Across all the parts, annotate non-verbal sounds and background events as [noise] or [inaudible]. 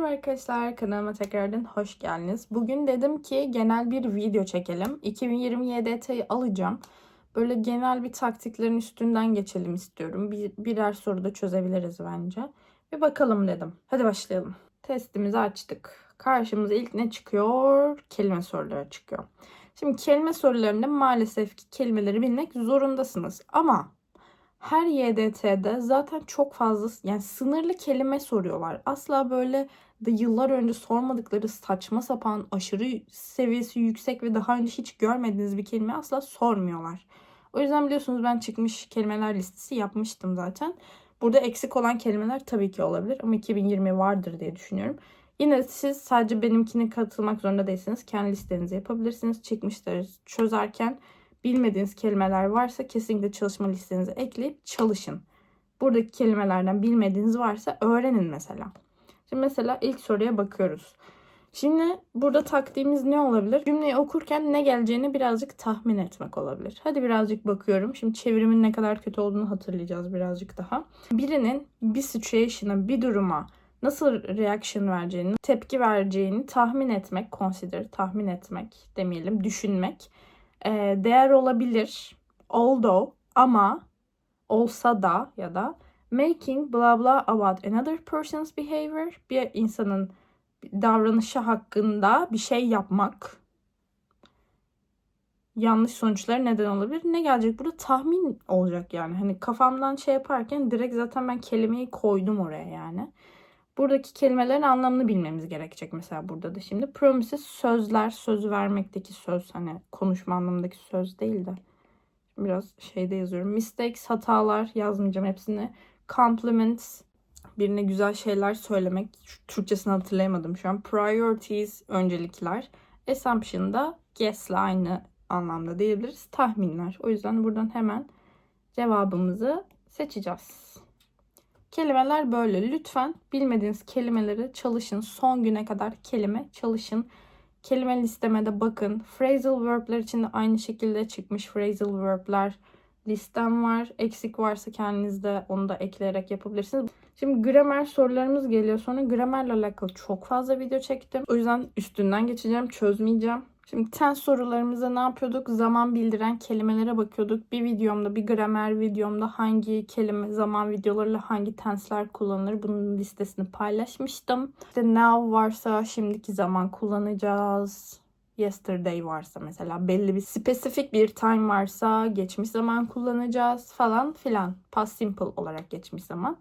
Merhaba arkadaşlar kanalıma tekrardan hoş geldiniz. Bugün dedim ki genel bir video çekelim. 2020 YDT'yi alacağım. Böyle genel bir taktiklerin üstünden geçelim istiyorum. Bir, birer soruda çözebiliriz bence. Bir bakalım dedim. Hadi başlayalım. Testimizi açtık. Karşımıza ilk ne çıkıyor? Kelime soruları çıkıyor. Şimdi kelime sorularında maalesef ki kelimeleri bilmek zorundasınız. Ama her YDT'de zaten çok fazla yani sınırlı kelime soruyorlar. Asla böyle de yıllar önce sormadıkları saçma sapan aşırı seviyesi yüksek ve daha önce hiç görmediğiniz bir kelime asla sormuyorlar. O yüzden biliyorsunuz ben çıkmış kelimeler listesi yapmıştım zaten. Burada eksik olan kelimeler tabii ki olabilir ama 2020 vardır diye düşünüyorum. Yine siz sadece benimkine katılmak zorunda değilsiniz. Kendi listenizi yapabilirsiniz. Çıkmışları çözerken bilmediğiniz kelimeler varsa kesinlikle çalışma listenize ekleyip çalışın. Buradaki kelimelerden bilmediğiniz varsa öğrenin mesela. Şimdi mesela ilk soruya bakıyoruz. Şimdi burada taktiğimiz ne olabilir? Cümleyi okurken ne geleceğini birazcık tahmin etmek olabilir. Hadi birazcık bakıyorum. Şimdi çevirimin ne kadar kötü olduğunu hatırlayacağız birazcık daha. Birinin bir situation'a, bir duruma nasıl reaction vereceğini, tepki vereceğini tahmin etmek, consider, tahmin etmek demeyelim, düşünmek e, değer olabilir. Although ama olsa da ya da making blah blah about another person's behavior bir insanın davranışı hakkında bir şey yapmak yanlış sonuçları neden olabilir. Ne gelecek burada? Tahmin olacak yani. Hani kafamdan şey yaparken direkt zaten ben kelimeyi koydum oraya yani. Buradaki kelimelerin anlamını bilmemiz gerekecek mesela burada da şimdi. Promises sözler, söz vermekteki söz hani konuşma anlamındaki söz değil de. Biraz şeyde yazıyorum. Mistakes, hatalar yazmayacağım hepsini. Compliments, birine güzel şeyler söylemek. Türkçesini hatırlayamadım şu an. Priorities, öncelikler. Assumption da guess'le aynı anlamda diyebiliriz. Tahminler. O yüzden buradan hemen cevabımızı seçeceğiz. Kelimeler böyle. Lütfen bilmediğiniz kelimeleri çalışın. Son güne kadar kelime çalışın. Kelime listemede bakın. Phrasal verb'ler için de aynı şekilde çıkmış phrasal verb'ler listem var. Eksik varsa kendinizde onu da ekleyerek yapabilirsiniz. Şimdi gramer sorularımız geliyor. Sonra gramerle alakalı çok fazla video çektim. O yüzden üstünden geçeceğim. Çözmeyeceğim. Şimdi ten sorularımızda ne yapıyorduk? Zaman bildiren kelimelere bakıyorduk. Bir videomda, bir gramer videomda hangi kelime, zaman videolarıyla hangi tensler kullanılır bunun listesini paylaşmıştım. İşte now varsa şimdiki zaman kullanacağız. Yesterday varsa mesela belli bir spesifik bir time varsa geçmiş zaman kullanacağız falan filan. Past simple olarak geçmiş zaman.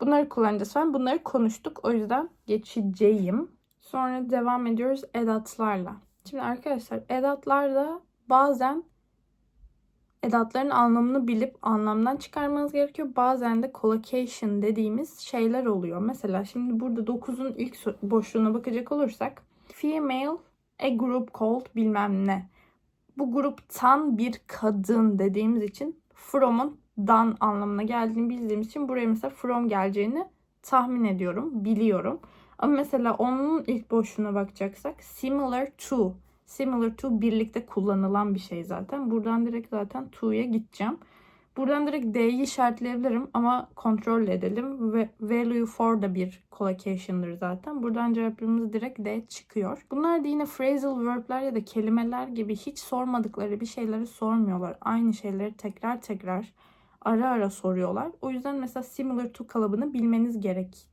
Bunları kullanacağız falan. Bunları konuştuk. O yüzden geçeceğim. Sonra devam ediyoruz edatlarla. Şimdi arkadaşlar edatlarda bazen edatların anlamını bilip anlamdan çıkarmanız gerekiyor. Bazen de collocation dediğimiz şeyler oluyor. Mesela şimdi burada 9'un ilk boşluğuna bakacak olursak female a group called bilmem ne. Bu gruptan bir kadın dediğimiz için from'un dan anlamına geldiğini bildiğimiz için buraya mesela from geleceğini tahmin ediyorum, biliyorum. Ama mesela onun ilk boşluğuna bakacaksak similar to. Similar to birlikte kullanılan bir şey zaten. Buradan direkt zaten to'ya gideceğim. Buradan direkt D'yi işaretleyebilirim ama kontrol edelim. Ve value for da bir collocation'dır zaten. Buradan cevaplarımız direkt D çıkıyor. Bunlar da yine phrasal verb'ler ya da kelimeler gibi hiç sormadıkları bir şeyleri sormuyorlar. Aynı şeyleri tekrar tekrar ara ara soruyorlar. O yüzden mesela similar to kalıbını bilmeniz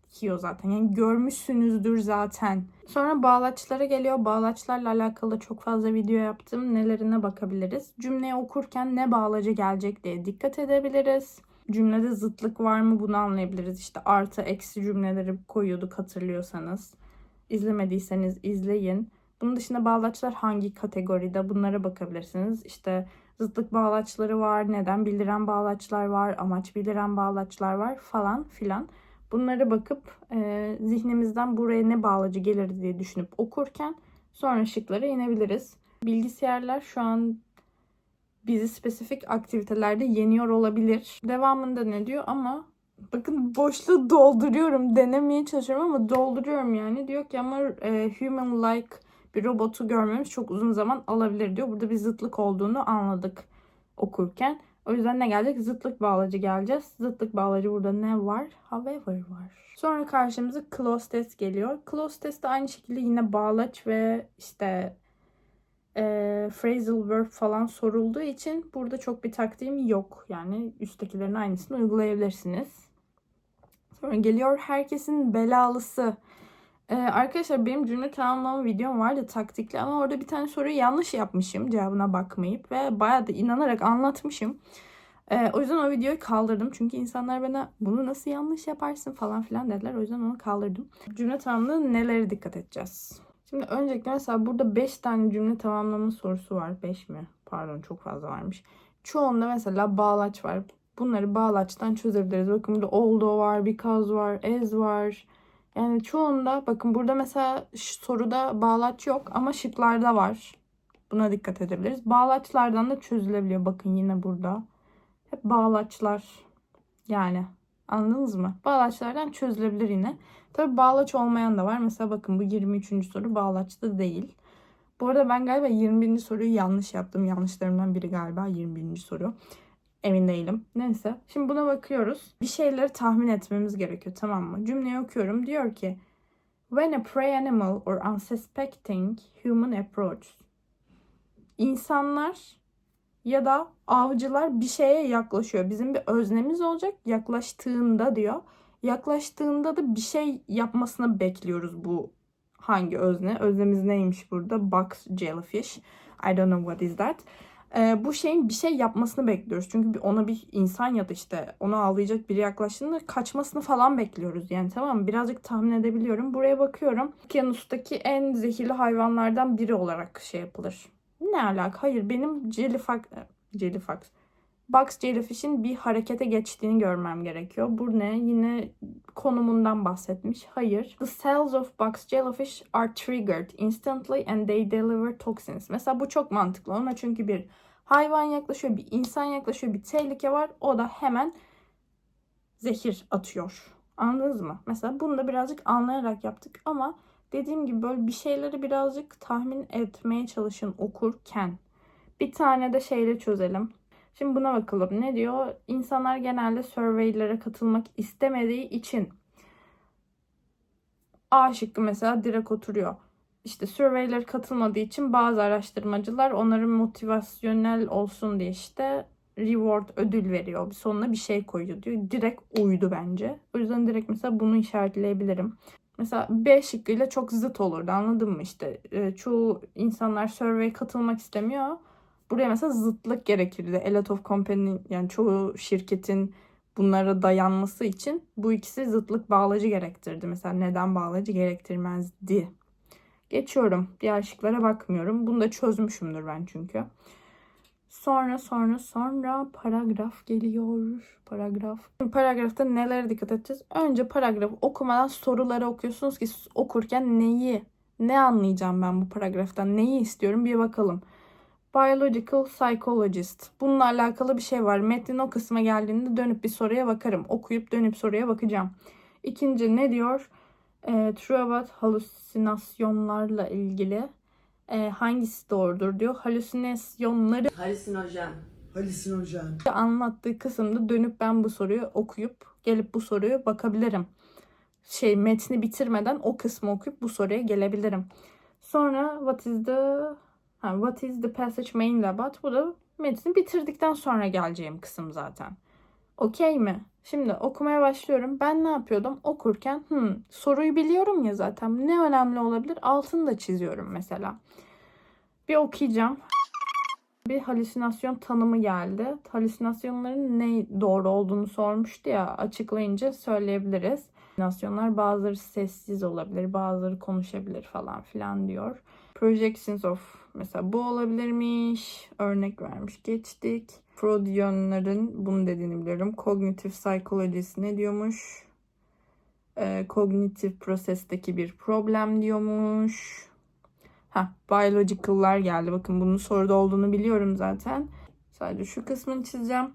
gerekiyor zaten. Yani görmüşsünüzdür zaten. Sonra bağlaçlara geliyor. Bağlaçlarla alakalı çok fazla video yaptım. Nelerine bakabiliriz. Cümleyi okurken ne bağlacı gelecek diye dikkat edebiliriz. Cümlede zıtlık var mı bunu anlayabiliriz. İşte artı eksi cümleleri koyuyorduk hatırlıyorsanız. İzlemediyseniz izleyin. Bunun dışında bağlaçlar hangi kategoride bunlara bakabilirsiniz. İşte zıtlık bağlaçları var, neden bildiren bağlaçlar var, amaç bildiren bağlaçlar var falan filan. Bunlara bakıp e, zihnimizden buraya ne bağlacı gelir diye düşünüp okurken sonra şıklara inebiliriz. Bilgisayarlar şu an bizi spesifik aktivitelerde yeniyor olabilir. Devamında ne diyor ama bakın boşluğu dolduruyorum. Denemeye çalışıyorum ama dolduruyorum yani. Diyor ki ama e, human like bir robotu görmemiz çok uzun zaman alabilir diyor. Burada bir zıtlık olduğunu anladık okurken. O yüzden ne gelecek? Zıtlık bağlacı geleceğiz. Zıtlık bağlacı burada ne var? However var. Sonra karşımıza close test geliyor. Close test de aynı şekilde yine bağlaç ve işte e, phrasal verb falan sorulduğu için burada çok bir taktiğim yok. Yani üsttekilerin aynısını uygulayabilirsiniz. Sonra geliyor herkesin belalısı. Ee, arkadaşlar benim cümle tamamlama videom vardı taktikli ama orada bir tane soruyu yanlış yapmışım cevabına bakmayıp ve bayağı da inanarak anlatmışım. Ee, o yüzden o videoyu kaldırdım. Çünkü insanlar bana bunu nasıl yanlış yaparsın falan filan dediler. O yüzden onu kaldırdım. Cümle tamamlığına nelere dikkat edeceğiz? Şimdi öncelikle mesela burada 5 tane cümle tamamlama sorusu var. 5 mi? Pardon çok fazla varmış. Çoğunda mesela bağlaç var. Bunları bağlaçtan çözebiliriz. Bakın burada although var, because var, as var. Yani çoğunda bakın burada mesela soruda bağlaç yok ama şıklarda var. Buna dikkat edebiliriz. Bağlaçlardan da çözülebiliyor. Bakın yine burada. Hep bağlaçlar. Yani anladınız mı? Bağlaçlardan çözülebilir yine. Tabi bağlaç olmayan da var. Mesela bakın bu 23. soru bağlaçta değil. Bu arada ben galiba 21. soruyu yanlış yaptım. Yanlışlarımdan biri galiba 21. soru. Emin değilim. Neyse. Şimdi buna bakıyoruz. Bir şeyleri tahmin etmemiz gerekiyor tamam mı? Cümleyi okuyorum. Diyor ki When a prey animal or unsuspecting human approach. İnsanlar ya da avcılar bir şeye yaklaşıyor. Bizim bir öznemiz olacak. Yaklaştığında diyor. Yaklaştığında da bir şey yapmasını bekliyoruz bu hangi özne? Öznemiz neymiş burada? Box jellyfish. I don't know what is that. Ee, bu şeyin bir şey yapmasını bekliyoruz. Çünkü ona bir insan ya da işte onu avlayacak biri yaklaştığında kaçmasını falan bekliyoruz. Yani tamam mı? Birazcık tahmin edebiliyorum. Buraya bakıyorum. Okyanustaki en zehirli hayvanlardan biri olarak şey yapılır. Ne alaka? Hayır benim jellyfax, jellyfax. Box jellyfish'in bir harekete geçtiğini görmem gerekiyor. Bu ne? Yine konumundan bahsetmiş. Hayır. The cells of box jellyfish are triggered instantly and they deliver toxins. Mesela bu çok mantıklı. Ona çünkü bir hayvan yaklaşıyor, bir insan yaklaşıyor, bir tehlike var. O da hemen zehir atıyor. Anladınız mı? Mesela bunu da birazcık anlayarak yaptık ama dediğim gibi böyle bir şeyleri birazcık tahmin etmeye çalışın okurken. Bir tane de şeyle çözelim. Şimdi buna bakalım. Ne diyor? İnsanlar genelde surveylere katılmak istemediği için A şıkkı mesela direkt oturuyor. İşte surveyler katılmadığı için bazı araştırmacılar onların motivasyonel olsun diye işte reward ödül veriyor. Sonuna bir şey koyuyor diyor. Direkt uydu bence. O yüzden direkt mesela bunu işaretleyebilirim. Mesela B şıkkıyla çok zıt olurdu anladın mı işte e, çoğu insanlar survey katılmak istemiyor. Buraya mesela zıtlık gerekirdi. A lot of company yani çoğu şirketin bunlara dayanması için bu ikisi zıtlık bağlacı gerektirdi. Mesela neden bağlacı gerektirmezdi? Geçiyorum. Diğer şıklara bakmıyorum. Bunu da çözmüşümdür ben çünkü. Sonra sonra sonra paragraf geliyor. Paragraf. Şimdi paragrafta nelere dikkat edeceğiz? Önce paragrafı okumadan soruları okuyorsunuz ki okurken neyi, ne anlayacağım ben bu paragraftan, neyi istiyorum bir bakalım. Biological Psychologist. Bununla alakalı bir şey var. Metnin o kısma geldiğinde dönüp bir soruya bakarım. Okuyup dönüp soruya bakacağım. İkinci ne diyor? E, true about halüsinasyonlarla ilgili. E, hangisi doğrudur diyor. Halüsinasyonları Halüsinojen. Halüsinojen. anlattığı kısımda dönüp ben bu soruyu okuyup gelip bu soruyu bakabilirim. Şey metni bitirmeden o kısmı okuyup bu soruya gelebilirim. Sonra what is the ha, what is the passage mainly about? Bu da metni bitirdikten sonra geleceğim kısım zaten. Okey mi? Şimdi okumaya başlıyorum. Ben ne yapıyordum? Okurken hmm, soruyu biliyorum ya zaten. Ne önemli olabilir? Altını da çiziyorum mesela. Bir okuyacağım bir halüsinasyon tanımı geldi. Halüsinasyonların ne doğru olduğunu sormuştu ya açıklayınca söyleyebiliriz. Halüsinasyonlar bazıları sessiz olabilir, bazıları konuşabilir falan filan diyor. Projections of mesela bu olabilirmiş. Örnek vermiş geçtik. Freudianların bunu dediğini biliyorum. Cognitive Psychologist ne diyormuş? Ee, kognitif prosesteki bir problem diyormuş. Ha, biological'lar geldi. Bakın bunun soruda olduğunu biliyorum zaten. Sadece şu kısmını çizeceğim.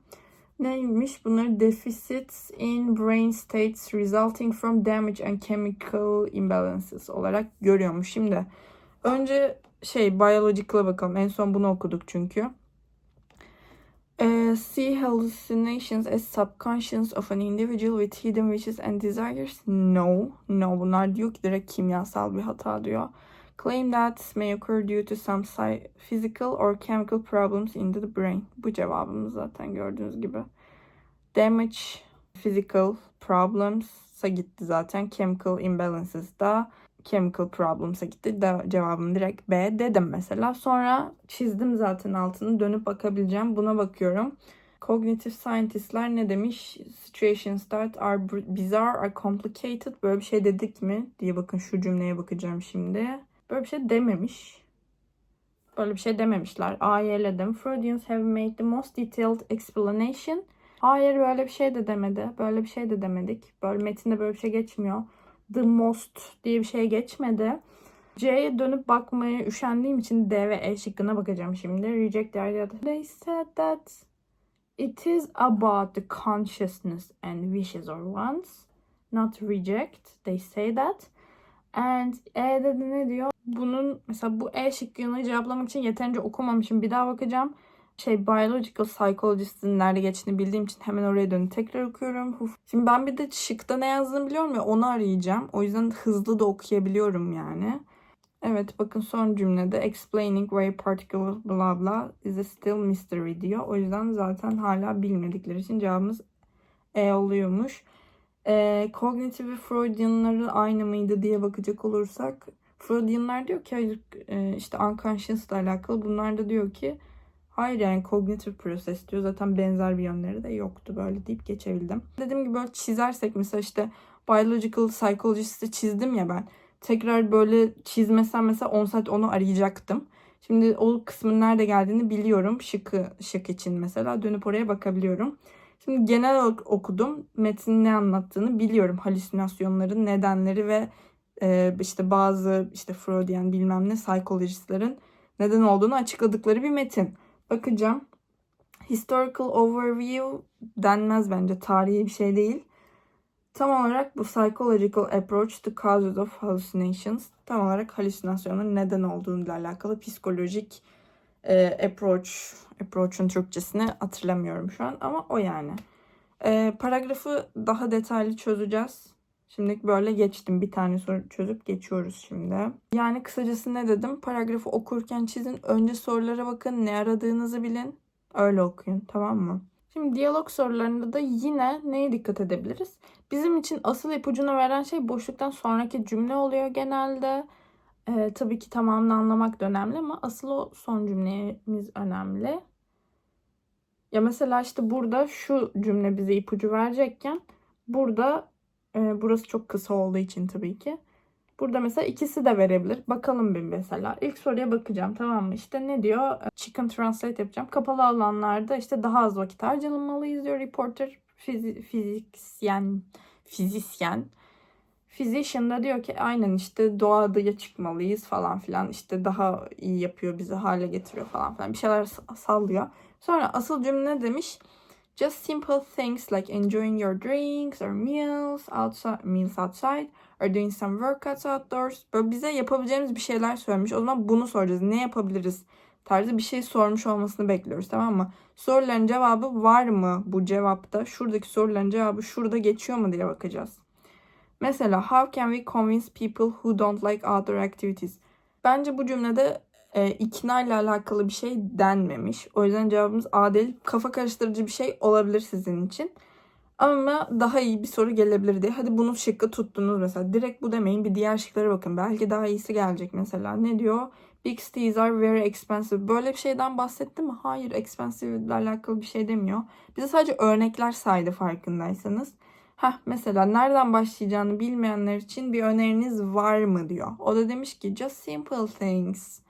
Neymiş? Bunları deficits in brain states resulting from damage and chemical imbalances olarak görüyormuş. Şimdi önce şey biological'a bakalım. En son bunu okuduk çünkü. Uh, see hallucinations as subconscious of an individual with hidden wishes and desires? No. No. Bunlar diyor ki direkt kimyasal bir hata diyor. Claim that may occur due to some physical or chemical problems in the brain. Bu cevabımız zaten gördüğünüz gibi. Damage, physical problems'a gitti zaten. Chemical imbalances da chemical problems'a gitti. De, cevabım direkt B dedim mesela. Sonra çizdim zaten altını. Dönüp bakabileceğim. Buna bakıyorum. Cognitive scientistler ne demiş? Situations that are bizarre or complicated. Böyle bir şey dedik mi? diye bakın şu cümleye bakacağım şimdi. Böyle bir şey dememiş. Böyle bir şey dememişler. A'yı Freudians have made the most detailed explanation. Hayır böyle bir şey de demedi. Böyle bir şey de demedik. Böyle metinde böyle bir şey geçmiyor. The most diye bir şey geçmedi. C'ye dönüp bakmaya üşendiğim için D ve E şıkkına bakacağım şimdi. Reject the idea that they said that it is about the consciousness and wishes or wants. Not reject. They say that. And E'de de ne diyor? Bunun mesela bu E şıkkını cevaplamak için yeterince okumamışım. Bir daha bakacağım. Şey biological psychologist'in nerede geçtiğini bildiğim için hemen oraya dönüp tekrar okuyorum. Uf. Şimdi ben bir de şıkta ne yazdığını biliyorum ya onu arayacağım. O yüzden hızlı da okuyabiliyorum yani. Evet bakın son cümlede explaining why particle blah blah is a still mystery diyor. O yüzden zaten hala bilmedikleri için cevabımız E oluyormuş. E, Cognitive ve Freudianları aynı mıydı diye bakacak olursak Freudianlar diyor ki e, işte unconscious ile alakalı. Bunlar da diyor ki hayır yani cognitive process diyor. Zaten benzer bir yönleri de yoktu böyle deyip geçebildim. Dediğim gibi böyle çizersek mesela işte biological psychologist'i çizdim ya ben. Tekrar böyle çizmesem mesela 10 saat onu arayacaktım. Şimdi o kısmın nerede geldiğini biliyorum. Şıkı, şık için mesela dönüp oraya bakabiliyorum. Şimdi genel olarak okudum. Metnin ne anlattığını biliyorum. Halüsinasyonların nedenleri ve e, işte bazı işte Freudian bilmem ne psikolojistlerin neden olduğunu açıkladıkları bir metin. Bakacağım. Historical overview denmez bence. Tarihi bir şey değil. Tam olarak bu psychological approach to causes of hallucinations. Tam olarak halüsinasyonun neden olduğuyla alakalı psikolojik e, approach. Approach'un Türkçesini hatırlamıyorum şu an ama o yani. E, paragrafı daha detaylı çözeceğiz. Şimdi böyle geçtim. Bir tane soru çözüp geçiyoruz şimdi. Yani kısacası ne dedim? Paragrafı okurken çizin. Önce sorulara bakın. Ne aradığınızı bilin. Öyle okuyun. Tamam mı? Şimdi diyalog sorularında da yine neye dikkat edebiliriz? Bizim için asıl ipucunu veren şey boşluktan sonraki cümle oluyor genelde. Ee, tabii ki tamamını anlamak da önemli ama asıl o son cümlemiz önemli. Ya mesela işte burada şu cümle bize ipucu verecekken burada e, burası çok kısa olduğu için tabii ki. Burada mesela ikisi de verebilir. Bakalım bir mesela. İlk soruya bakacağım tamam mı? İşte ne diyor? Chicken translate yapacağım. Kapalı alanlarda işte daha az vakit harcanmalıyız diyor reporter. Fizi fizikyen, fizisyen. Physician da diyor ki aynen işte doğaya çıkmalıyız falan filan. İşte daha iyi yapıyor bizi hale getiriyor falan filan. Bir şeyler sallıyor. Sonra asıl cümle demiş? Just simple things like enjoying your drinks or meals outside, meals outside or doing some workouts outdoors. Böyle bize yapabileceğimiz bir şeyler söylemiş. O zaman bunu soracağız. Ne yapabiliriz? Tarzı bir şey sormuş olmasını bekliyoruz tamam mı? Soruların cevabı var mı bu cevapta? Şuradaki soruların cevabı şurada geçiyor mu diye bakacağız. Mesela how can we convince people who don't like outdoor activities? Bence bu cümlede e, ikna ile alakalı bir şey denmemiş. O yüzden cevabımız A değil. Kafa karıştırıcı bir şey olabilir sizin için. Ama daha iyi bir soru gelebilir diye. Hadi bunu şıkkı tuttunuz mesela. Direkt bu demeyin. Bir diğer şıklara bakın. Belki daha iyisi gelecek mesela. Ne diyor? Big cities are very expensive. Böyle bir şeyden bahsetti mi? Hayır. Expensive ile alakalı bir şey demiyor. Bize sadece örnekler saydı farkındaysanız. Heh, mesela nereden başlayacağını bilmeyenler için bir öneriniz var mı diyor. O da demiş ki just simple things.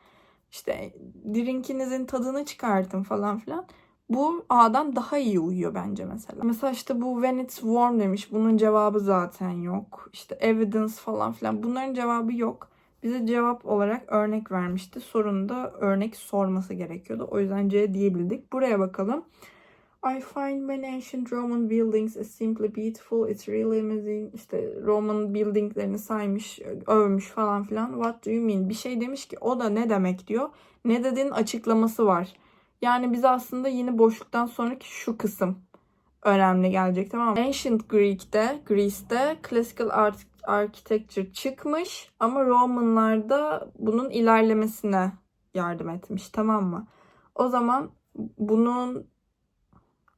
İşte drinkinizin tadını çıkartın falan filan. Bu A'dan daha iyi uyuyor bence mesela. Mesela işte bu when it's warm demiş. Bunun cevabı zaten yok. İşte evidence falan filan. Bunların cevabı yok. Bize cevap olarak örnek vermişti. Sorunda örnek sorması gerekiyordu. O yüzden C diyebildik. Buraya bakalım. I find many ancient Roman buildings is simply beautiful. It's really amazing. İşte Roman buildinglerini saymış, övmüş falan filan. What do you mean? Bir şey demiş ki o da ne demek diyor. Ne dediğin açıklaması var. Yani bize aslında yine boşluktan sonraki şu kısım önemli gelecek tamam mı? Ancient Greek'te, Greece'de Classical Art Architecture çıkmış ama Romanlarda bunun ilerlemesine yardım etmiş tamam mı? O zaman bunun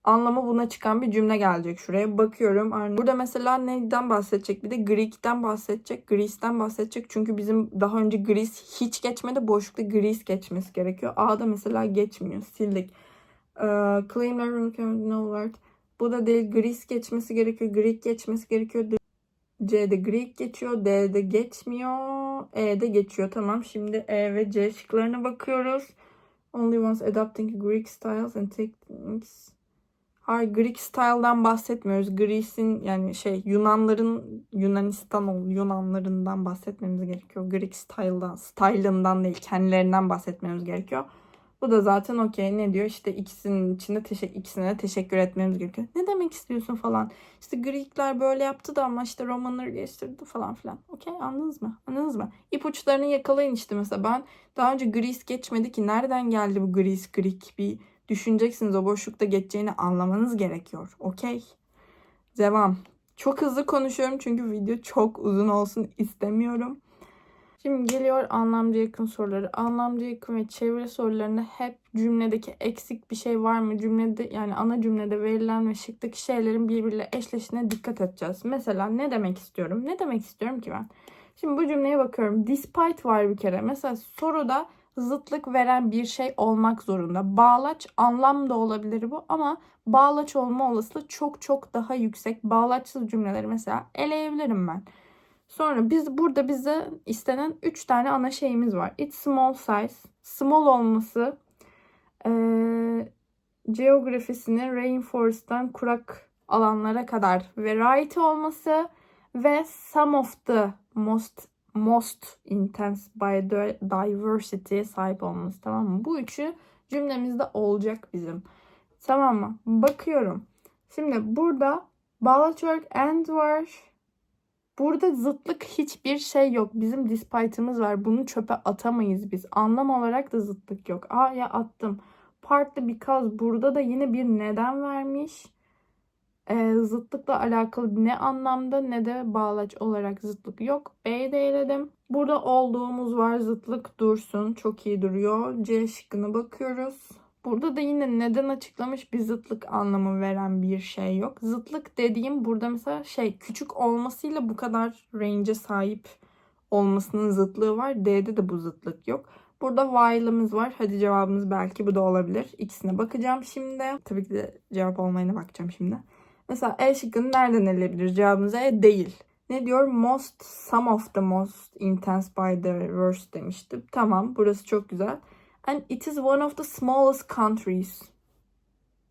anlamı buna çıkan bir cümle gelecek şuraya. Bakıyorum. Burada mesela neyden bahsedecek? Bir de Greek'ten bahsedecek. Greece'den bahsedecek. Çünkü bizim daha önce Greece hiç geçmedi. Boşlukta Greece geçmesi gerekiyor. A'da mesela geçmiyor. Sildik. Ee, claimler no. Bu da değil. Greece geçmesi gerekiyor. Greek geçmesi gerekiyor. C'de Greek geçiyor. D'de geçmiyor. E'de geçiyor. Tamam. Şimdi E ve C şıklarına bakıyoruz. Only ones adopting Greek styles and techniques. Hayır Greek style'dan bahsetmiyoruz. Greece'in yani şey Yunanların Yunanistan ol Yunanlarından bahsetmemiz gerekiyor. Greek style'dan, style'ından değil kendilerinden bahsetmemiz gerekiyor. Bu da zaten okey. Ne diyor? İşte ikisinin içinde teşekkür, ikisine de teşekkür etmemiz gerekiyor. Ne demek istiyorsun falan. İşte Greekler böyle yaptı da ama işte Romanlar geçtirdi falan filan. Okey anladınız mı? Anladınız mı? İpuçlarını yakalayın işte mesela ben daha önce Greece geçmedi ki nereden geldi bu Greece Greek bir düşüneceksiniz o boşlukta geçeceğini anlamanız gerekiyor. Okey. Devam. Çok hızlı konuşuyorum çünkü video çok uzun olsun istemiyorum. Şimdi geliyor anlamcı yakın soruları. Anlamcı yakın ve çevre sorularında hep cümledeki eksik bir şey var mı? Cümlede yani ana cümlede verilen ve şıktaki şeylerin birbiriyle eşleşine dikkat edeceğiz. Mesela ne demek istiyorum? Ne demek istiyorum ki ben? Şimdi bu cümleye bakıyorum. Despite var bir kere. Mesela soruda zıtlık veren bir şey olmak zorunda. Bağlaç anlam da olabilir bu ama bağlaç olma olasılığı çok çok daha yüksek. Bağlaçsız cümleleri mesela eleyebilirim ben. Sonra biz burada bize istenen 3 tane ana şeyimiz var. It's small size. Small olması e, geografisini rainforest'tan kurak alanlara kadar variety olması ve some of the most most intense biodiversity sahip olması tamam mı? Bu üçü cümlemizde olacak bizim. Tamam mı? Bakıyorum. Şimdi burada bağlaç work and var. Burada zıtlık hiçbir şey yok. Bizim despite'ımız var. Bunu çöpe atamayız biz. Anlam olarak da zıtlık yok. A'ya attım. Partly because burada da yine bir neden vermiş. Ee, zıtlıkla alakalı ne anlamda ne de bağlaç olarak zıtlık yok. B'yi de eledim. Burada olduğumuz var zıtlık dursun. Çok iyi duruyor. C şıkkına bakıyoruz. Burada da yine neden açıklamış bir zıtlık anlamı veren bir şey yok. Zıtlık dediğim burada mesela şey küçük olmasıyla bu kadar range'e sahip olmasının zıtlığı var. D'de de bu zıtlık yok. Burada while'ımız var. Hadi cevabımız belki bu da olabilir. İkisine bakacağım şimdi. Tabii ki de cevap olmayına bakacağım şimdi. Mesela E şıkkını nereden eleyebilir? Cevabımız E değil. Ne diyor? Most, some of the most intense by the worst demiştim. Tamam burası çok güzel. And it is one of the smallest countries.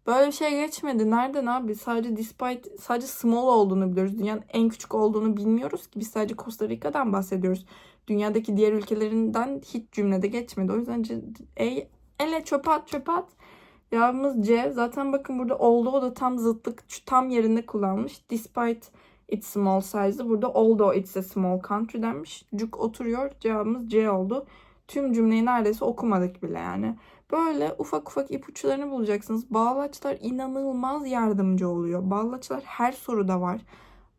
Böyle bir şey geçmedi. Nereden abi? Sadece despite sadece small olduğunu biliyoruz. Dünyanın en küçük olduğunu bilmiyoruz ki. Biz sadece Costa Rica'dan bahsediyoruz. Dünyadaki diğer ülkelerinden hiç cümlede geçmedi. O yüzden e, ele çöpe at çöpe at. Cevabımız C. Zaten bakın burada although da tam zıtlık tam yerinde kullanmış. Despite its small size'ı burada although it's a small country denmiş. Cuk oturuyor. Cevabımız C oldu. Tüm cümleyi neredeyse okumadık bile yani. Böyle ufak ufak ipuçlarını bulacaksınız. Bağlaçlar inanılmaz yardımcı oluyor. Bağlaçlar her soruda var.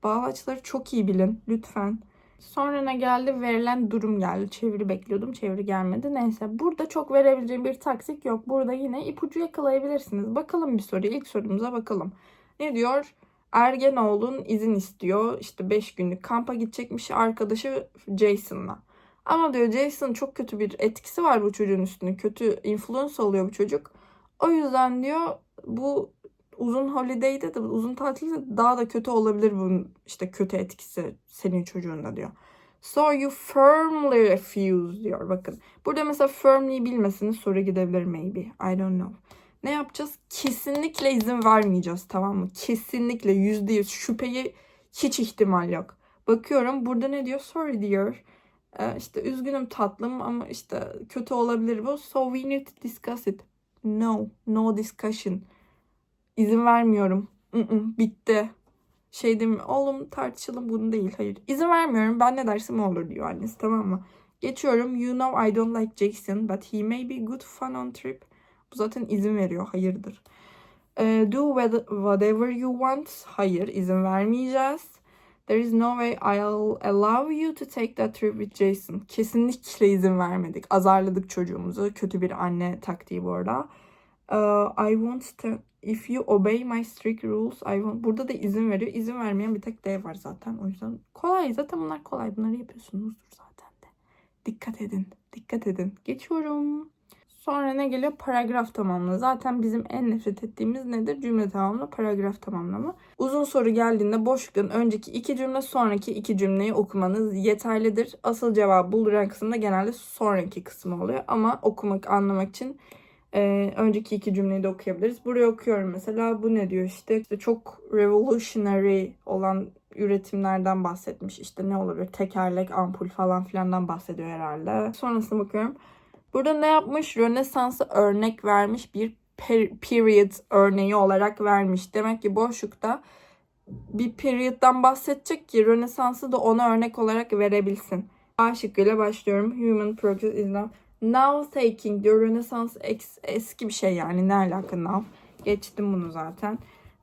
Bağlaçları çok iyi bilin lütfen. Sonra ne geldi? Verilen durum geldi. Çeviri bekliyordum. Çeviri gelmedi. Neyse. Burada çok verebileceğim bir taktik yok. Burada yine ipucu yakalayabilirsiniz. Bakalım bir soruya. İlk sorumuza bakalım. Ne diyor? Ergenoğlu'nun izin istiyor. İşte 5 günlük kampa gidecekmiş arkadaşı Jason'la. Ama diyor Jason çok kötü bir etkisi var bu çocuğun üstünde. Kötü influence oluyor bu çocuk. O yüzden diyor bu uzun holiday'de de uzun tatilde daha da kötü olabilir bunun işte kötü etkisi senin çocuğunda diyor. So you firmly refuse diyor. Bakın burada mesela firmly bilmesiniz soru gidebilir maybe. I don't know. Ne yapacağız? Kesinlikle izin vermeyeceğiz tamam mı? Kesinlikle yüzde yüz şüpheyi hiç ihtimal yok. Bakıyorum burada ne diyor? Sorry diyor. Ee, işte üzgünüm tatlım ama işte kötü olabilir bu. So we need to discuss it. No, no discussion. İzin vermiyorum. Mm-mm, bitti. Şey değil mi? Oğlum tartışalım bunu değil. Hayır. İzin vermiyorum. Ben ne dersem olur diyor annesi tamam mı? Geçiyorum. You know I don't like Jason but he may be good fun on trip. Bu zaten izin veriyor. Hayırdır. Ee, do whatever you want. Hayır izin vermeyeceğiz. There is no way I'll allow you to take that trip with Jason. Kesinlikle izin vermedik. Azarladık çocuğumuzu. Kötü bir anne taktiği bu arada. Uh, I won't if you obey my strict rules I won't. Burada da izin veriyor. İzin vermeyen bir tek D var zaten. O yüzden kolay. Zaten bunlar kolay. Bunları yapıyorsunuzdur zaten de. Dikkat edin. Dikkat edin. Geçiyorum. Sonra ne geliyor? Paragraf tamamla. Zaten bizim en nefret ettiğimiz nedir? Cümle tamamla, paragraf tamamlama. Uzun soru geldiğinde boşlukların önceki iki cümle, sonraki iki cümleyi okumanız yeterlidir. Asıl cevabı bulduran kısımda genelde sonraki kısmı oluyor. Ama okumak, anlamak için e, önceki iki cümleyi de okuyabiliriz. Buraya okuyorum mesela. Bu ne diyor işte? İşte çok revolutionary olan üretimlerden bahsetmiş. İşte ne olabilir? Tekerlek, ampul falan filandan bahsediyor herhalde. Sonrasına bakıyorum. Burada ne yapmış? Rönesans'ı örnek vermiş bir per- period örneği olarak vermiş. Demek ki boşlukta bir period'dan bahsedecek ki Rönesans'ı da ona örnek olarak verebilsin. A şıkkıyla başlıyorum. Human progress is now. Now taking diyor. Rönesans eski bir şey yani. Ne alaka now? Geçtim bunu zaten.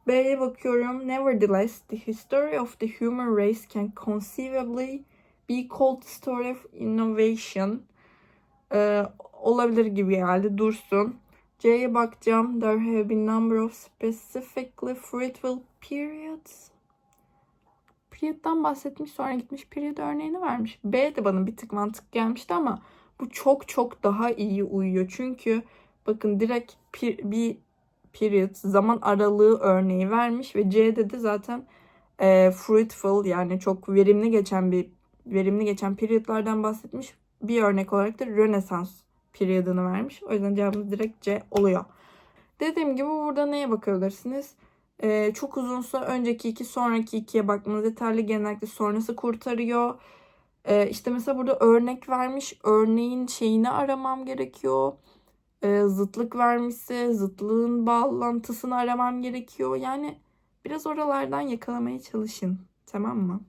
B'ye bakıyorum. Nevertheless, the history of the human race can conceivably be called the story of innovation. Ee, olabilir gibi geldi. Dursun. C'ye bakacağım. There have been number of specifically fruitful periods. Period'dan bahsetmiş sonra gitmiş period örneğini vermiş. B de bana bir tık mantık gelmişti ama bu çok çok daha iyi uyuyor. Çünkü bakın direkt per- bir period zaman aralığı örneği vermiş ve C'de de zaten e, fruitful yani çok verimli geçen bir verimli geçen periodlardan bahsetmiş. Bir örnek olarak da Rönesans periyodunu vermiş. O yüzden cevabımız direkt C oluyor. Dediğim gibi burada neye bakabilirsiniz? Ee, çok uzunsa önceki iki sonraki ikiye bakmanız yeterli. Genellikle sonrası kurtarıyor. Ee, işte mesela burada örnek vermiş. Örneğin şeyini aramam gerekiyor. Ee, zıtlık vermişse zıtlığın bağlantısını aramam gerekiyor. Yani biraz oralardan yakalamaya çalışın. Tamam mı?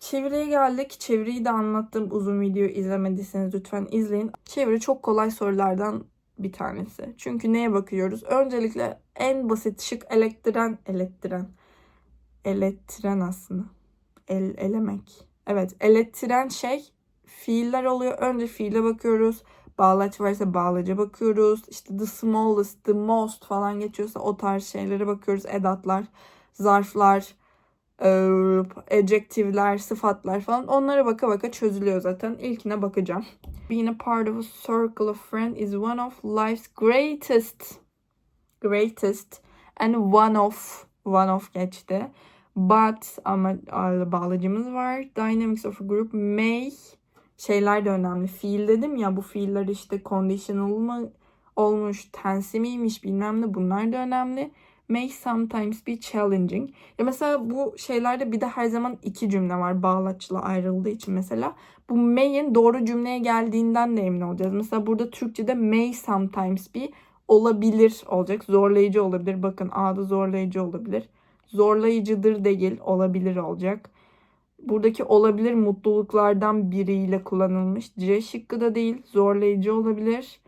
Çeviriye geldik. Çeviriyi de anlattığım uzun video izlemediyseniz lütfen izleyin. Çeviri çok kolay sorulardan bir tanesi. Çünkü neye bakıyoruz? Öncelikle en basit şık elektren, elektren, elektren aslında. El, elemek. Evet, elektren şey fiiller oluyor. Önce fiile bakıyoruz. Bağlaç varsa bağlaca bakıyoruz. İşte the smallest, the most falan geçiyorsa o tarz şeylere bakıyoruz. Edatlar, zarflar, adjective'ler, sıfatlar falan onlara baka baka çözülüyor zaten. İlkine bakacağım. Being a part of a circle of friends is one of life's greatest greatest and one of one of geçti. But ama bağlacımız var. Dynamics of a group may şeyler de önemli. Fiil dedim ya bu fiiller işte conditional mı olmuş, tensi miymiş bilmem ne bunlar da önemli may sometimes be challenging. Ya mesela bu şeylerde bir de her zaman iki cümle var bağlaçla ayrıldığı için mesela. Bu may'in doğru cümleye geldiğinden de emin olacağız. Mesela burada Türkçe'de may sometimes be olabilir olacak. Zorlayıcı olabilir. Bakın A'da zorlayıcı olabilir. Zorlayıcıdır değil olabilir olacak. Buradaki olabilir mutluluklardan biriyle kullanılmış. C şıkkı da değil zorlayıcı olabilir.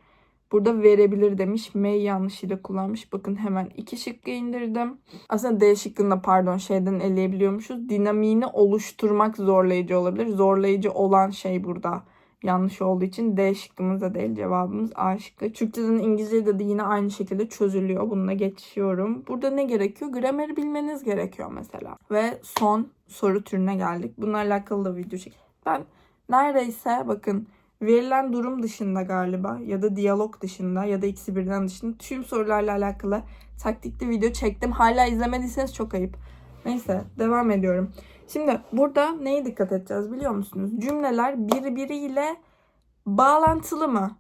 Burada verebilir demiş. M yanlışıyla kullanmış. Bakın hemen iki şıkkı indirdim. Aslında D şıkkında pardon şeyden eleyebiliyormuşuz. Dinamiğini oluşturmak zorlayıcı olabilir. Zorlayıcı olan şey burada yanlış olduğu için D şıkkımız da değil. Cevabımız A şıkkı. Türkçeden İngilizce'de de yine aynı şekilde çözülüyor. Bununla geçiyorum. Burada ne gerekiyor? Grameri bilmeniz gerekiyor mesela. Ve son soru türüne geldik. Bununla alakalı da video çek. Ben neredeyse bakın verilen durum dışında galiba ya da diyalog dışında ya da ikisi birden dışında tüm sorularla alakalı taktikli video çektim. Hala izlemediyseniz çok ayıp. Neyse devam ediyorum. Şimdi burada neye dikkat edeceğiz biliyor musunuz? Cümleler birbiriyle bağlantılı mı?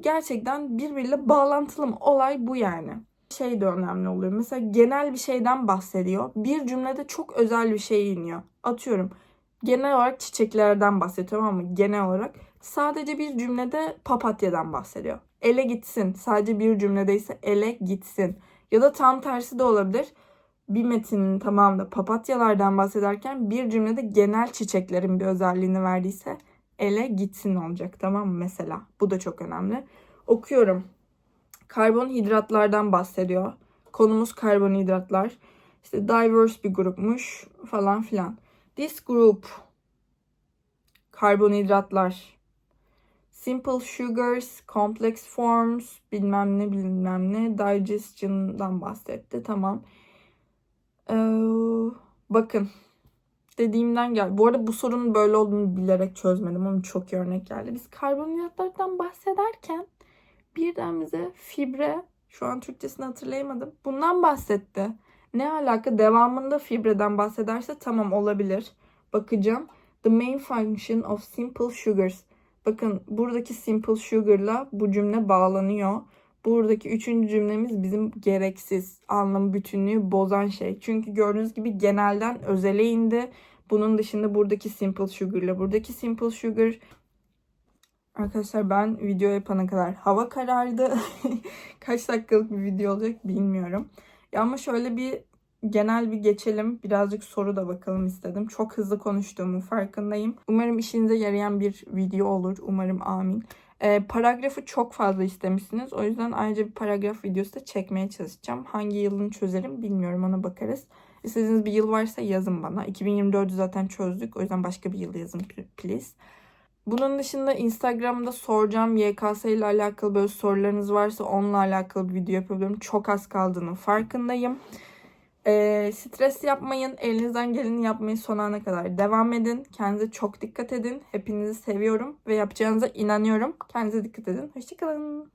Gerçekten birbiriyle bağlantılı mı? Olay bu yani. Şey de önemli oluyor. Mesela genel bir şeyden bahsediyor. Bir cümlede çok özel bir şey iniyor. Atıyorum genel olarak çiçeklerden bahsediyorum ama genel olarak sadece bir cümlede papatyadan bahsediyor. Ele gitsin. Sadece bir cümledeyse ele gitsin. Ya da tam tersi de olabilir. Bir metinin tamamında papatyalardan bahsederken bir cümlede genel çiçeklerin bir özelliğini verdiyse ele gitsin olacak tamam mı mesela? Bu da çok önemli. Okuyorum. Karbonhidratlardan bahsediyor. Konumuz karbonhidratlar. İşte diverse bir grupmuş falan filan. This group karbonhidratlar simple sugars, complex forms, bilmem ne bilmem ne, digestion'dan bahsetti. Tamam. Ee, bakın dediğimden gel. Bu arada bu sorunun böyle olduğunu bilerek çözmedim ama çok iyi örnek geldi. Biz karbonhidratlardan bahsederken birden bize fibre, şu an Türkçesini hatırlayamadım. Bundan bahsetti. Ne alaka? Devamında fibreden bahsederse tamam olabilir. Bakacağım. The main function of simple sugars. Bakın buradaki simple sugar'la bu cümle bağlanıyor. Buradaki üçüncü cümlemiz bizim gereksiz anlamı bütünlüğü bozan şey. Çünkü gördüğünüz gibi genelden özele indi. Bunun dışında buradaki simple sugar'la buradaki simple sugar Arkadaşlar ben video yapana kadar hava karardı. [laughs] Kaç dakikalık bir video olacak bilmiyorum. Ya ama şöyle bir genel bir geçelim. Birazcık soru da bakalım istedim. Çok hızlı konuştuğumun farkındayım. Umarım işinize yarayan bir video olur. Umarım amin. Ee, paragrafı çok fazla istemişsiniz. O yüzden ayrıca bir paragraf videosu da çekmeye çalışacağım. Hangi yılını çözerim bilmiyorum ona bakarız. İstediğiniz bir yıl varsa yazın bana. 2024'ü zaten çözdük. O yüzden başka bir yıl yazın please. Bunun dışında Instagram'da soracağım YKS ile alakalı böyle sorularınız varsa onunla alakalı bir video yapabilirim. Çok az kaldığının farkındayım. Ee, stres yapmayın. Elinizden geleni yapmayı son ana kadar devam edin. Kendinize çok dikkat edin. Hepinizi seviyorum ve yapacağınıza inanıyorum. Kendinize dikkat edin. Hoşçakalın.